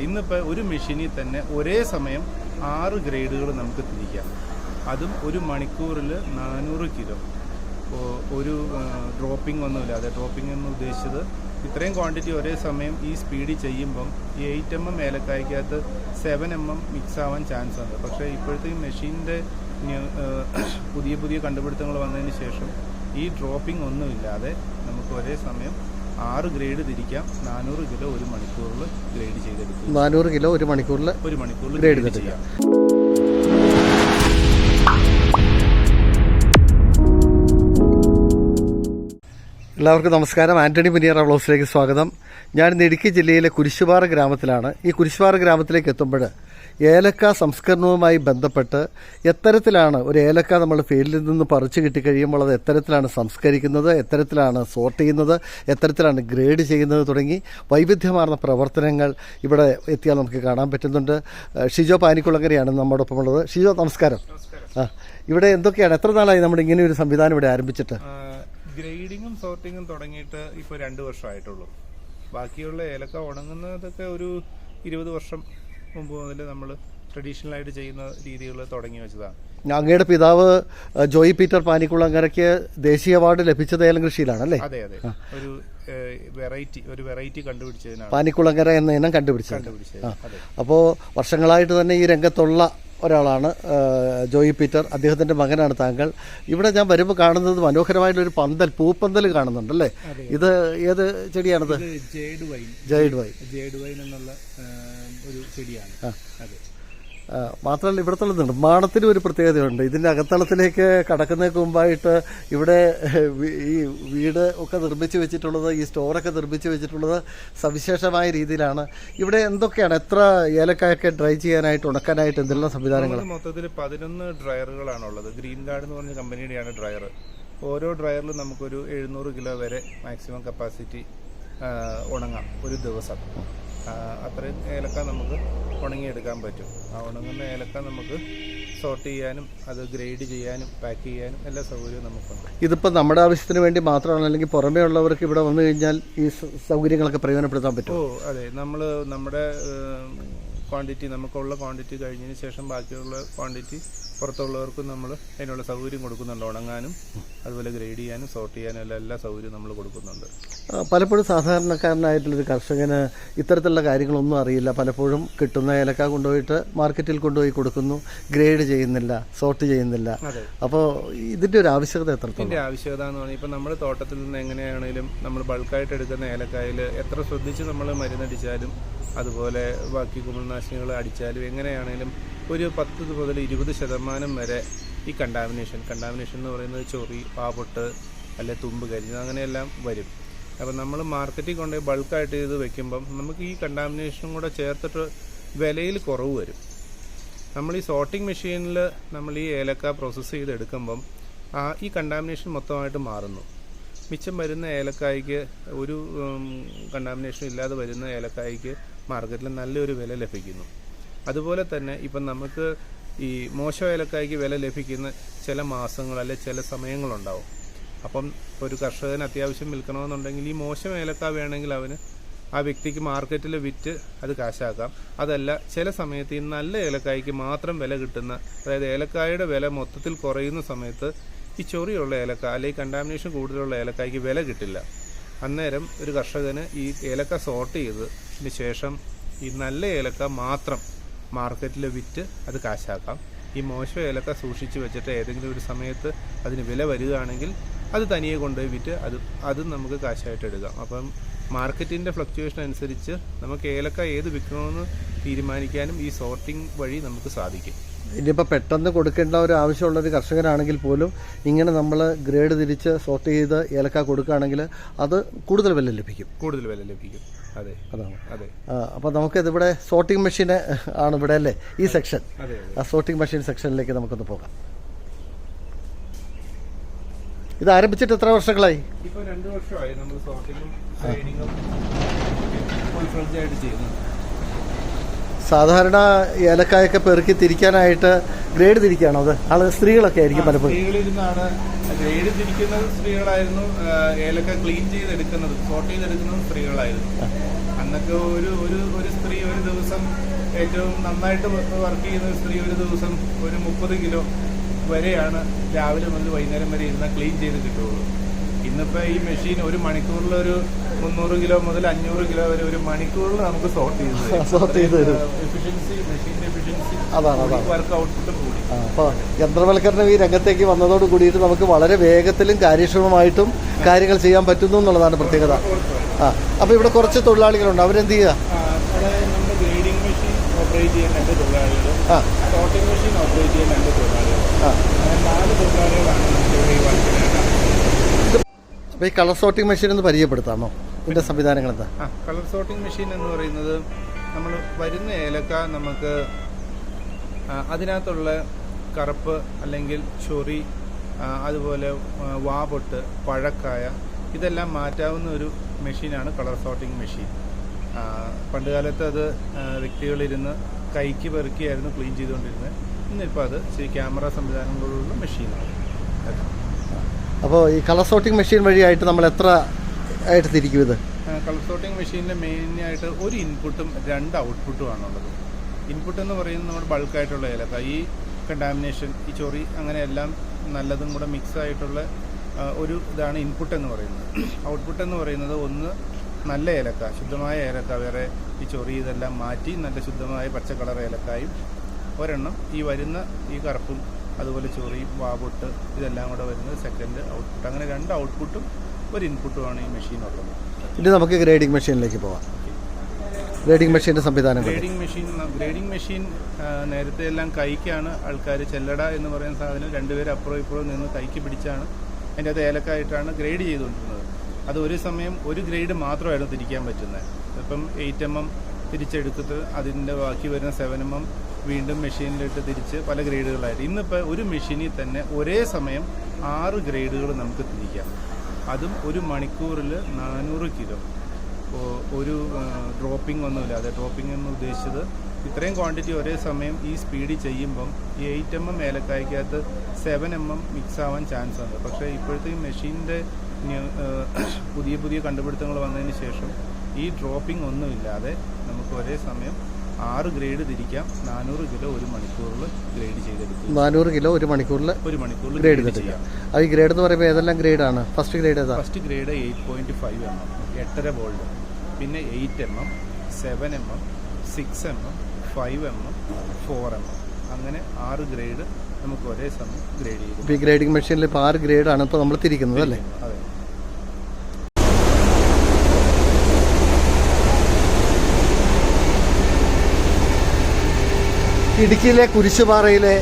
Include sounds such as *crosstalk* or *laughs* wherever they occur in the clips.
ആയിട്ട് ഇന്നിപ്പോൾ ഒരു മെഷീനിൽ തന്നെ ഒരേ സമയം ആറ് ഗ്രേഡുകൾ നമുക്ക് തിരിക്കാം. അതും ഒരു മണിക്കൂറിൽ നാനൂറ് കിലോ. ഒരു ഡ്രോപ്പിംഗ് ഒന്നുമില്ലാതെ ഡ്രോപ്പിംഗ് എന്ന് ഉദ്ദേശിച്ചത് ഇത്രയും ക്വാണ്ടിറ്റി ഒരേ സമയം ഈ സ്പീഡിൽ ചെയ്യുമ്പം ഈ എയ്റ്റ് എം എം ഏലക്കായ്ക്കകത്ത് സെവൻ എം എം മിക്സ് ആവാൻ ചാൻസ് ഉണ്ട്. പക്ഷേ ഇപ്പോഴത്തെ ഈ മെഷീന്റെ പുതിയ പുതിയ കണ്ടുപിടുത്തങ്ങൾ വന്നതിന് ശേഷം ഈ ഡ്രോപ്പിംഗ് ഒന്നുമില്ലാതെ നമുക്ക് ഒരേ സമയം ആറ് ഗ്രേഡ് തിരിക്കാം. നാനൂറ് കിലോ ഒരു മണിക്കൂറിൽ ഗ്രേഡ് ചെയ്തെടുക്കും നാനൂറ് കിലോ ഒരു മണിക്കൂറിൽ ഒരു മണിക്കൂറിൽ ഗ്രേഡ്. ചെയ്യാം. എല്ലാവർക്കും നമസ്കാരം. ആന്റണി മുനിയറ ബ്ലോസിലേക്ക് സ്വാഗതം. ഞാൻ ഇടുക്കി ജില്ലയിലെ കുരിശുപാറ ഗ്രാമത്തിലാണ്. ഈ കുരിശുപാറ ഗ്രാമത്തിലേക്ക് എത്തുമ്പോൾ ഏലക്ക സംസ്കരണവുമായി ബന്ധപ്പെട്ട് എത്തരത്തിലാണ് ഒരു ഏലക്ക നമ്മൾ ഫീൽഡിൽ നിന്ന് പറിച്ചു കിട്ടിക്കഴിയുമ്പോൾ അത് എത്തരത്തിലാണ് സംസ്കരിക്കുന്നത് എത്തരത്തിലാണ് സോർട്ട് ചെയ്യുന്നത് എത്തരത്തിലാണ് ഗ്രേഡ് ചെയ്യുന്നത് തുടങ്ങി വൈവിധ്യമാർന്ന പ്രവർത്തനങ്ങൾ ഇവിടെ എത്തിയാൽ നമുക്ക് കാണാൻ പറ്റുന്നുണ്ട്. ഷിജോ പാനിക്കുളങ്ങരയാണ് നമ്മോടൊപ്പം ഉള്ളത് ഷിജോ നമസ്കാരം. ആ ഇവിടെ എന്തൊക്കെയാണ്? എത്ര നാളായി നമ്മൾ ഇങ്ങനെ ഒരു സംവിധാനം ഇവിടെ ആരംഭിച്ചിട്ട്? ഗ്രേഡിങ്ങും സോർട്ടിങ്ങും തുടങ്ങിയിട്ട് ഇപ്പോൾ രണ്ട് വർഷമായിട്ടുള്ളൂ. ബാക്കിയുള്ള ഏലക്ക ഉണങ്ങുന്നതൊക്കെ ഒരു ഇരുപത് വർഷം മുമ്പ് മുതൽ നമ്മൾ ട്രഡീഷണൽ ആയിട്ട് ചെയ്യുന്ന രീതികൾ തുടങ്ങി വെച്ചതാണ്. അങ്ങയുടെ പിതാവ് ജോയി പീറ്റർ പാനിക്കുളങ്ങരയ്ക്ക് ദേശീയ അവാർഡ് ലഭിച്ചത് ഏലം കൃഷിയിലാണ് അല്ലേ അതെ. അതെ ഒരു വെറൈറ്റി ഒരു വെറൈറ്റി കണ്ടുപിടിച്ചതിനാണ്. പാനിക്കുളങ്ങര എന്ന ഇനം കണ്ടുപിടിച്ചത്. അപ്പോൾ വർഷങ്ങളായിട്ട് തന്നെ ഈ രംഗത്തുള്ള ഒരാളാണ് ജോയി പീറ്റർ. അദ്ദേഹത്തിന്റെ മകനാണ് താങ്കൾ. ഇവിടെ ഞാൻ വരുമ്പോൾ കാണുന്നത് മനോഹരമായിട്ടൊരു പന്തൽ പൂപ്പന്തൽ കാണുന്നുണ്ടല്ലേ? ഇത് ഏത് ചെടിയാണത്? Jade vine. Jade vine. Jade vine എന്നുള്ള ഒരു ചെടിയാണ്. അതെ. മാത്രമല്ല ഇവിടുത്തെ നിർമ്മാണത്തിന് ഒരു പ്രത്യേകതയുണ്ട്. ഇതിന്റെ അകത്തളത്തിലേക്ക് കടക്കുന്നതിന് മുമ്പായിട്ട് ഇവിടെ ഈ വീട് ഒക്കെ നിർമ്മിച്ച് വെച്ചിട്ടുള്ളത് ഈ സ്റ്റോറൊക്കെ നിർമ്മിച്ച് വെച്ചിട്ടുള്ളത് സവിശേഷമായ രീതിയിലാണ്. ഇവിടെ എന്തൊക്കെയാണ്? എത്ര ഏലക്കായൊക്കെ ഡ്രൈ ചെയ്യാനായിട്ട് ഉണക്കാനായിട്ട് എന്തെല്ലാം സംവിധാനങ്ങൾ? മൊത്തത്തിൽ പതിനൊന്ന് ഡ്രയറുകളാണ് ഉള്ളത് ഗ്രീൻ ഗാർഡ് എന്ന് പറഞ്ഞ കമ്പനിയുടെയാണ് ഡ്രയർ ഓരോ ഡ്രയറിലും നമുക്കൊരു എഴുന്നൂറ് കിലോ വരെ മാക്സിമം കപ്പാസിറ്റി ഉണങ്ങാം ഒരു ദിവസം. അത്രയും ഏലക്ക നമുക്ക് ഉണങ്ങിയെടുക്കാൻ പറ്റും. ആ ഉണങ്ങുന്ന ഏലക്ക നമുക്ക് സോർട്ട് ചെയ്യാനും അത് ഗ്രേഡ് ചെയ്യാനും പാക്ക് ചെയ്യാനും എല്ലാ സൗകര്യവും നമുക്കുണ്ട്. ഇതിപ്പോൾ നമ്മുടെ ആവശ്യത്തിന് വേണ്ടി മാത്രമാണ് അല്ലെങ്കിൽ പുറമേ ഉള്ളവർക്ക് ഇവിടെ വന്നു കഴിഞ്ഞാൽ ഈ സൗകര്യങ്ങളൊക്കെ പ്രയോജനപ്പെടുത്താൻ പറ്റും ഓ അതെ. നമ്മൾ നമ്മുടെ ക്വാണ്ടിറ്റി നമുക്കുള്ള ക്വാണ്ടിറ്റി കഴിഞ്ഞതിന് ശേഷം ബാക്കിയുള്ള ക്വാണ്ടിറ്റി പുറത്തുള്ളവർക്കും നമ്മൾ അതിനുള്ള സൗകര്യം കൊടുക്കുന്നുണ്ട്. ഉണങ്ങാനും അതുപോലെ ഗ്രേഡ് ചെയ്യാനും സോർട്ട് ചെയ്യാനും എല്ലാം എല്ലാ സൗകര്യവും നമ്മൾ കൊടുക്കുന്നുണ്ട്. പലപ്പോഴും സാധാരണക്കാരനായിട്ടുള്ളൊരു കർഷകന് ഇത്തരത്തിലുള്ള കാര്യങ്ങളൊന്നും അറിയില്ല. പലപ്പോഴും കിട്ടുന്ന ഏലക്ക കൊണ്ടുപോയിട്ട് മാർക്കറ്റിൽ കൊണ്ടുപോയി കൊടുക്കുന്നു. ഗ്രേഡ് ചെയ്യുന്നില്ല സോർട്ട് ചെയ്യുന്നില്ല. അപ്പോൾ ഇതിന്റെ ഒരു ആവശ്യകത എത്രത്തോളം? ഇതിന്റെ ആവശ്യകത എന്ന് പറഞ്ഞാൽ ഇപ്പം നമ്മൾ തോട്ടത്തിൽ നിന്ന് എങ്ങനെയാണെങ്കിലും നമ്മൾ ബൾക്കായിട്ട് എടുക്കുന്ന ഏലക്കായിൽ എത്ര ശ്രദ്ധിച്ച് നമ്മൾ മരുന്നടിച്ചാലും അതുപോലെ ബാക്കി കുമിൾനാശിനികൾ അടിച്ചാലും എങ്ങനെയാണെങ്കിലും ഒരു പത്ത് മുതൽ ഇരുപത് ശതമാനം വരെ ഈ കണ്ടാമിനേഷൻ കണ്ടാമിനേഷൻ എന്ന് പറയുന്നത് ചൊറി പാപൊട്ട് അല്ലെ തുമ്പ് കരിഞ്ഞ് അങ്ങനെയെല്ലാം വരും. അപ്പം നമ്മൾ മാർക്കറ്റിൽ കൊണ്ടുപോയി ബൾക്കായിട്ട് ഇത് വെക്കുമ്പം നമുക്ക് ഈ കണ്ടാമിനേഷനും കൂടെ ചേർത്തിട്ട് വിലയിൽ കുറവ് വരും. നമ്മൾ ഈ സോർട്ടിംഗ് മെഷീനിൽ നമ്മൾ ഈ ഏലക്ക പ്രോസസ്സ് ചെയ്തെടുക്കുമ്പം ആ ഈ കണ്ടാമിനേഷൻ മൊത്തമായിട്ട് മാറുന്നു. മിച്ചം വരുന്ന ഏലക്കായ്ക്ക് ഒരു കണ്ടാമിനേഷൻ ഇല്ലാതെ വരുന്ന ഏലക്കായ്ക്ക് മാർക്കറ്റിൽ നല്ലൊരു വില ലഭിക്കുന്നു. അതുപോലെ തന്നെ ഇപ്പം നമുക്ക് ഈ മോശം ഏലക്കായ്ക്ക് വില ലഭിക്കുന്ന ചില മാസങ്ങൾ അല്ലെ ചില സമയങ്ങളുണ്ടാവും. അപ്പം ഒരു കർഷകന് അത്യാവശ്യം വിൽക്കണമെന്നുണ്ടെങ്കിൽ ഈ മോശം ഏലക്ക വേണമെങ്കിൽ അവന് ആ വ്യക്തിക്ക് മാർക്കറ്റിൽ വിറ്റ് അത് കാശാക്കാം. അതല്ല ചില സമയത്ത് ഈ നല്ല ഏലക്കായ്ക്ക് മാത്രം വില കിട്ടുന്ന അതായത് ഏലക്കായുടെ വില മൊത്തത്തിൽ കുറയുന്ന സമയത്ത് ഈ ചൊറിയുള്ള ഏലക്ക അല്ലെങ്കിൽ കണ്ടാമിനേഷൻ കൂടുതലുള്ള ഏലക്കായ്ക്ക് വില കിട്ടില്ല. അന്നേരം ഒരു കർഷകന് ഈ ഏലക്ക സോർട്ട് ചെയ്തതിന് ശേഷം ഈ നല്ല ഏലക്ക മാത്രം മാർക്കറ്റിൽ വിറ്റ് അത് കാശാക്കാം. ഈ മോശം ഏലക്ക സൂക്ഷിച്ച് വെച്ചിട്ട് ഏതെങ്കിലും ഒരു സമയത്ത് അതിന് വില വരികയാണെങ്കിൽ അത് തനിയെ കൊണ്ടുപോയി വിറ്റ് അത് അതും നമുക്ക് കാശായിട്ട് എടുക്കാം. അപ്പം മാർക്കറ്റിന്റെ ഫ്ലക്ച്വേഷൻ അനുസരിച്ച് നമുക്ക് ഏലക്ക ഏത് വിൽക്കണമെന്ന് തീരുമാനിക്കാനും ഈ സോർട്ടിംഗ് വഴി നമുക്ക് സാധിക്കും. ഇനിയിപ്പോൾ പെട്ടെന്ന് കൊടുക്കേണ്ട ഒരു ആവശ്യമുള്ള ഒരു കർഷകനാണെങ്കിൽ പോലും ഇങ്ങനെ നമ്മൾ ഗ്രേഡ് തിരിച്ച് സോർട്ട് ചെയ്ത് ഏലക്ക കൊടുക്കുകയാണെങ്കിൽ അത് കൂടുതൽ വില ലഭിക്കും. കൂടുതൽ വില ലഭിക്കും. അതെ. അതാണ്. അതെ. അപ്പോൾ നമുക്കിതിവിടെ സോർട്ടിംഗ് മെഷീൻ ആണ് ഇവിടെ അല്ലേ? ഈ സെക്ഷൻ ആ സോർട്ടിംഗ് മെഷീൻ സെക്ഷനിലേക്ക് നമുക്കൊന്ന് പോകാം. ഇത് ആരംഭിച്ചിട്ട് എത്ര വർഷങ്ങളായി? ഇപ്പോൾ രണ്ട് വർഷമായി നമ്മൾ സോർട്ടിങ്ങും ട്രേഡിങ്ങും ഫുൾ ഫ്ലഡ്ജ് ആയിട്ട് ചെയ്യുന്നത് സാധാരണ ഏലക്കായൊക്കെ പെറുക്കി തിരിക്കാനായിട്ട് ഗ്രേഡ് തിരിക്കുകയാണോ അത്? ആൾ സ്ത്രീകളൊക്കെ ആയിരിക്കും പലപ്പോഴും. സ്ത്രീകളിരുന്നാണ് ഗ്രേഡ് തിരിക്കുന്നത് സ്ത്രീകളായിരുന്നു ഏലക്ക ക്ലീൻ ചെയ്തെടുക്കുന്നത് സോർട്ട് ചെയ്തെടുക്കുന്നത് സ്ത്രീകളായിരുന്നു. അന്നൊക്കെ ഒരു ഒരു ഒരു സ്ത്രീ ഒരു ദിവസം ഏറ്റവും നന്നായിട്ട് വർക്ക് ചെയ്യുന്ന ഒരു സ്ത്രീ ഒരു ദിവസം ഒരു മുപ്പത് കിലോ വരെയാണ് രാവിലെ മുതൽ വൈകുന്നേരം വരെ ഇരുന്ന ക്ലീൻ ചെയ്ത് കിട്ടുള്ളൂ ഇന്നിപ്പോൾ ഈ മെഷീൻ ഒരു മണിക്കൂറിൽ ഒരു മുന്നൂറ് കിലോ മുതൽ അഞ്ഞൂറ് കിലോ വരെ ഒരു മണിക്കൂറിൽ നമുക്ക് സോർട്ട് ചെയ്ത് സോർട്ട് *laughs* ചെയ്ത് എഫിഷ്യൻസി മെഷീന്റെ എഫിഷ്യൻസി അതാണ് അതാണ്. വർക്ക് ഔട്ട്പുട്ടും കൂടി. അപ്പോൾ യന്ത്രവൽക്കരണം ഈ രംഗത്തേക്ക് വന്നതോട് കൂടിയിട്ട് നമുക്ക് വളരെ വേഗത്തിലും കാര്യക്ഷമമായിട്ടും കാര്യങ്ങൾ ചെയ്യാൻ പറ്റുന്നു എന്നുള്ളതാണ് പ്രത്യേകത. ആ അപ്പോൾ ഇവിടെ കുറച്ച് തൊഴിലാളികളുണ്ട്. അവരെന്ത് ചെയ്യുക ഓപ്പറേറ്റ് ചെയ്യാൻ രണ്ട് സോർട്ടിംഗ് മെഷീൻ ഓപ്പറേറ്റ് ചെയ്യാൻ രണ്ട് നാല് തൊഴിലാളികളാണ് നമുക്ക് ഇവിടെ ഈ വർക്കിനായിട്ട് ഈ കളർ സോർട്ടിംഗ് മെഷീൻ ഒന്ന് പരിചയപ്പെടുത്താമോ? ഇതിന്റെ സംവിധാനങ്ങൾ എന്താ ആ കളർ സോർട്ടിംഗ് മെഷീൻ എന്ന് പറയുന്നത് നമ്മൾ വരുന്ന ഏലക്ക നമുക്ക് അതിനകത്തുള്ള കറുപ്പ് അല്ലെങ്കിൽ ചൊറി അതുപോലെ വാപൊട്ട് പഴക്കായ ഇതെല്ലാം മാറ്റാവുന്ന ഒരു മെഷീനാണ് കളർ സോർട്ടിംഗ് മെഷീൻ ആ, പണ്ട് കാലത്ത് അത് വ്യക്തികളിരുന്ന് കൈക്ക് പെറുക്കിയായിരുന്നു ക്ലീൻ ചെയ്തുകൊണ്ടിരുന്നത്. ഇന്നിപ്പോൾ അത് ക്യാമറ സംവിധാനങ്ങളുള്ള മെഷീനാണ്. അപ്പോൾ ഈ കളർ സോർട്ടിംഗ് മെഷീൻ വഴിയായിട്ട് നമ്മൾ എത്ര ആയിട്ട് തിരിക്കും ഇത്? കളർ സോർട്ടിംഗ് മെഷീനിൽ മെയിനായിട്ട് ഒരു ഇൻപുട്ടും രണ്ട് ഔട്ട്പുട്ടും ആണുള്ളത്. ഇൻപുട്ട് എന്ന് പറയുന്നത് നമ്മുടെ ബൾക്കായിട്ടുള്ള ഏലക്ക. ഈ കണ്ടാമിനേഷൻ ഈ ചൊറി അങ്ങനെ എല്ലാം നല്ലതും കൂടെ മിക്സ് ആയിട്ടുള്ള ഒരു ഇതാണ് ഇൻപുട്ട് എന്ന് പറയുന്നത്. ഔട്ട്പുട്ട് എന്ന് പറയുന്നത് ഒന്ന് നല്ല ഏലക്ക ശുദ്ധമായ ഏലക്ക. വേറെ ഈ ചൊറി ഇതെല്ലാം മാറ്റി നല്ല ശുദ്ധമായ പച്ച കളർ ഏലക്കായും ഒരെണ്ണം ഈ വരുന്ന ഈ കറുപ്പും അതുപോലെ ചൊറിയും വാപൊട്ട് ഇതെല്ലാം കൂടെ വരുന്നത് സെക്കൻഡ് ഔട്ട്പുട്ട് അങ്ങനെ രണ്ട് ഔട്ട്പുട്ടും ഒരു ഇൻപുട്ടുമാണ് ഈ മെഷീനുള്ളത് ഇനി നമുക്ക് ഗ്രേഡിംഗ് മെഷീനിലേക്ക് പോവാം. ഗ്രേഡിംഗ് മെഷീന്റെ സംവിധാനം ഗ്രേഡിംഗ് മെഷീൻ ഗ്രേഡിംഗ് മെഷീൻ നേരത്തെ എല്ലാം കൈക്കാണ് ആൾക്കാർ ചെല്ലട എന്ന് പറയുന്ന സാധനം രണ്ടുപേരും അപ്പുറം ഇപ്പുറം നിന്ന് കൈക്ക് പിടിച്ചാണ് അതിന്റെ അത് ഏലക്കായിട്ടാണ് ഗ്രേഡ് ചെയ്തുകൊണ്ടിരുന്നത്. അത് ഒരു സമയം ഒരു ഗ്രേഡ് മാത്രമായിരുന്നു തിരിക്കാൻ പറ്റുന്നത്. ഇപ്പം എയ്റ്റ് എം എം തിരിച്ചെടുത്തിട്ട് അതിന്റെ ബാക്കി വരുന്ന സെവൻ എം എം വീണ്ടും മെഷീനിലിട്ട് തിരിച്ച് പല ഗ്രേഡുകളായിട്ട്. ഇന്നിപ്പോൾ ഒരു മെഷീനിൽ തന്നെ ഒരേ സമയം ആറ് ഗ്രേഡുകൾ നമുക്ക് തിരിക്കാം. അതും ഒരു മണിക്കൂറിൽ നാനൂറ് കിലോ. ഒരു ഡ്രോപ്പിംഗ് ഒന്നുമില്ല. അതെ ഡ്രോപ്പിംഗ് എന്ന് ഉദ്ദേശിച്ചത് ഇത്രയും ക്വാണ്ടിറ്റി ഒരേ സമയം ഈ സ്പീഡിൽ ചെയ്യുമ്പം ഈ എയ്റ്റ് എം എം ഏലക്കായ്ക്കകത്ത് സെവൻ എം എം മിക്സ് ആവാൻ ചാൻസ് ഉണ്ട്. പക്ഷേ ഇപ്പോഴത്തെ ഈ മെഷീന്റെ പുതിയ പുതിയ കണ്ടുപിടുത്തങ്ങൾ വന്നതിന് ശേഷം ഈ ഡ്രോപ്പിംഗ് ഒന്നുമില്ലാതെ നമുക്ക് ഒരേ സമയം ആറ് ഗ്രേഡ് തിരിക്കാം. നാനൂറ് കിലോ ഒരു മണിക്കൂറിൽ ഗ്രേഡ് ചെയ്തെടുക്കും നാനൂറ് കിലോ ഒരു മണിക്കൂറിൽ ഒരു മണിക്കൂറിൽ ഗ്രേഡ് ചെയ്യാം. അത് ഈ ഗ്രേഡ് എന്ന് പറയുമ്പോൾ ഏതെല്ലാം ഗ്രേഡാണ് ഫസ്റ്റ് ഗ്രേഡ് ഏതാ? First grade eight point five m m. എട്ടര ബോൾഡ് പിന്നെ eight m m seven m m six m m five m m four m m. അങ്ങനെ ആറ് ഗ്രേഡ് നമുക്ക് ഒരേ സമയം ഗ്രേഡ് ചെയ്യാം ഈ ഗ്രേഡിംഗ് മെഷീനിൽ ഇപ്പോൾ ആറ് ഗ്രേഡാണ് ഇപ്പോൾ നമ്മൾ തിരിക്കുന്നത് അല്ലേ? അതെ. ഇടുക്കിയിലെ കുരിശുപാറയിലെ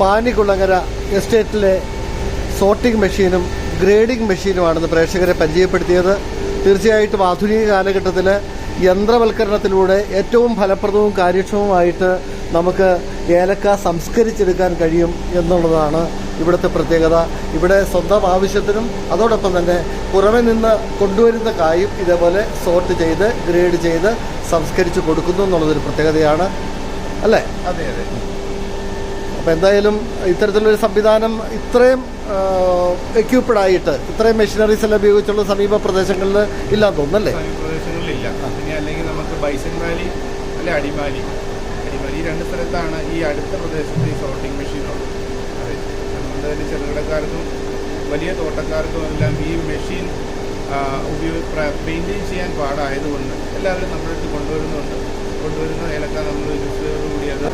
പാനിക്കുളങ്ങര എസ്റ്റേറ്റിലെ സോർട്ടിംഗ് മെഷീനും ഗ്രേഡിംഗ് മെഷീനുമാണെന്ന് പ്രേക്ഷകരെ പരിചയപ്പെടുത്തിയത്. തീർച്ചയായിട്ടും ആധുനിക കാലഘട്ടത്തിൽ യന്ത്രവൽക്കരണത്തിലൂടെ ഏറ്റവും ഫലപ്രദവും കാര്യക്ഷമവുമായിട്ട് നമുക്ക് ഏലക്ക സംസ്കരിച്ചെടുക്കാൻ കഴിയും എന്നുള്ളതാണ് ഇവിടുത്തെ പ്രത്യേകത. ഇവിടെ സ്വന്തം ആവശ്യത്തിനും അതോടൊപ്പം തന്നെ പുറമെ നിന്ന് കൊണ്ടുവരുന്ന കായും ഇതേപോലെ സോർട്ട് ചെയ്ത് ഗ്രേഡ് ചെയ്ത് സംസ്കരിച്ച് കൊടുക്കുന്നു എന്നുള്ളതൊരു പ്രത്യേകതയാണ്. അല്ലേ? അതെ അതെ. അപ്പോൾ എന്തായാലും ഇത്തരത്തിലൊരു സംവിധാനം ഇത്രയും എക്യൂപ്ഡ് ആയിട്ട് ഇത്രയും മെഷീനറീസ് എല്ലാം ഉപയോഗിച്ചുള്ള സമീപ പ്രദേശങ്ങളിൽ ഇല്ലാന്ന് തോന്നുന്നല്ലേ? പ്രദേശങ്ങളിലില്ല. അല്ലെങ്കിൽ നമുക്ക് ബൈസൺ വാലി അല്ലെ അടിമാലി. അടിമാലി രണ്ട് സ്ഥലത്താണ് ഈ അടുത്ത പ്രദേശത്ത് ഈ സോർട്ടിംഗ് മെഷീൻ ഉള്ളത്. അതെ. അതുകൊണ്ട് തന്നെ ചെറുകിടക്കാർക്കും വലിയ തോട്ടക്കാർക്കും എല്ലാം ഈ മെഷീൻ ഉപയോഗ പെയിന്റിങ് ചെയ്യാൻ പാടായതുകൊണ്ട് എല്ലാവരും നമ്മുടെ അടുത്ത് കൊണ്ടുവരുന്നുണ്ട്. കൊണ്ടുവരുന്ന ഏലക്ക നമ്മൾ കൂടി അത്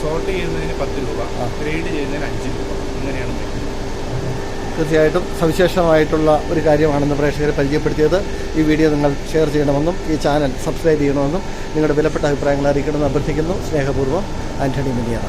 സോർട്ട് ചെയ്യുന്നതിന് പത്ത് രൂപ ഗ്രേഡ് ചെയ്യുന്നതിന് അഞ്ച് രൂപ. അങ്ങനെയാണ് തീർച്ചയായിട്ടും സവിശേഷമായിട്ടുള്ള ഒരു കാര്യമാണെന്ന് പ്രേക്ഷകരെ പരിചയപ്പെടുത്തിയത്. ഈ വീഡിയോ നിങ്ങൾ ഷെയർ ചെയ്യണമെന്നും ഈ ചാനൽ സബ്സ്ക്രൈബ് ചെയ്യണമെന്നും നിങ്ങളുടെ വിലപ്പെട്ട അഭിപ്രായങ്ങൾ അറിയിക്കണമെന്ന് അഭ്യർത്ഥിക്കുന്നു. സ്നേഹപൂർവം ആന്റണി മിനിയറ.